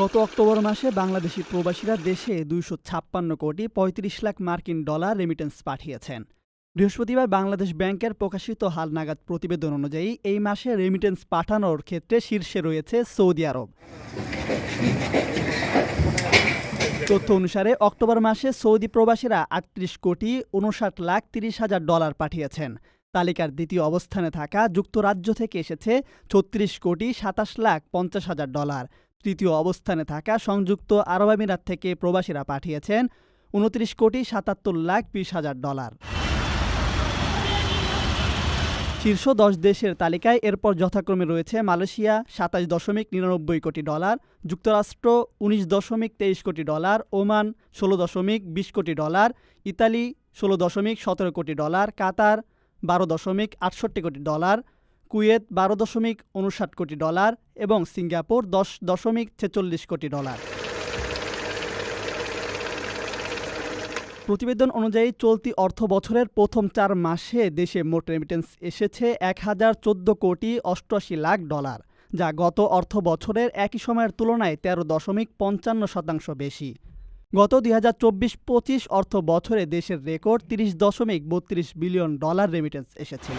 গত অক্টোবর মাসে বাংলাদেশি প্রবাসীরা দেশে দুইশো ছাপ্পান্ন কোটি পঁয়ত্রিশ লাখ মার্কিন ডলার রেমিটেন্স পাঠিয়েছেন। বৃহস্পতিবার বাংলাদেশ ব্যাংকের প্রকাশিত হালনাগাদ প্রতিবেদন অনুযায়ী এই মাসে রেমিটেন্স পাঠানোর ক্ষেত্রে শীর্ষে রয়েছে সৌদি আরব। তথ্য অনুসারে অক্টোবর মাসে সৌদি প্রবাসীরা আটত্রিশ কোটি উনষাট লাখ তিরিশ হাজার ডলার পাঠিয়েছেন। তালিকার দ্বিতীয় অবস্থানে থাকা যুক্তরাজ্য থেকে এসেছে ছত্রিশ কোটি সাতাশ লাখ পঞ্চাশ হাজার ডলার। তৃতীয় অবস্থানে থাকা সংযুক্ত আরব আমিরাত থেকে প্রবাসীরা পাঠিয়েছেন উনত্রিশ কোটি সাতাত্তর লাখ বিশ হাজার ডলার। শীর্ষ দশ দেশের তালিকায় এরপর যথাক্রমে রয়েছে মালয়েশিয়া সাতাশ দশমিক নিরানব্বই কোটি ডলার, যুক্তরাষ্ট্র উনিশ দশমিক তেইশ কোটি ডলার, ওমান ষোলো দশমিক বিশ কোটি ডলার, ইতালি ষোলো দশমিক সতেরো কোটি ডলার, কাতার বারো দশমিক আটষট্টি কোটি ডলার কুয়েত বারো দশমিক উনষাট কোটি ডলার এবং সিঙ্গাপুর দশ দশমিক ছেচল্লিশ কোটি ডলার। প্রতিবেদন অনুযায়ী চলতি অর্থ বছরের প্রথম চার মাসে দেশে মোট রেমিটেন্স এসেছে এক হাজার চোদ্দ কোটি অষ্টআশি লাখ ডলার, যা গত অর্থ বছরের একই সময়ের তুলনায় তেরো দশমিক পঞ্চান্ন শতাংশ বেশি। গত দুই হাজার চব্বিশ পঁচিশ অর্থ বছরে দেশের রেকর্ড তিরিশ দশমিক বত্রিশ বিলিয়ন ডলার রেমিটেন্স এসেছিল।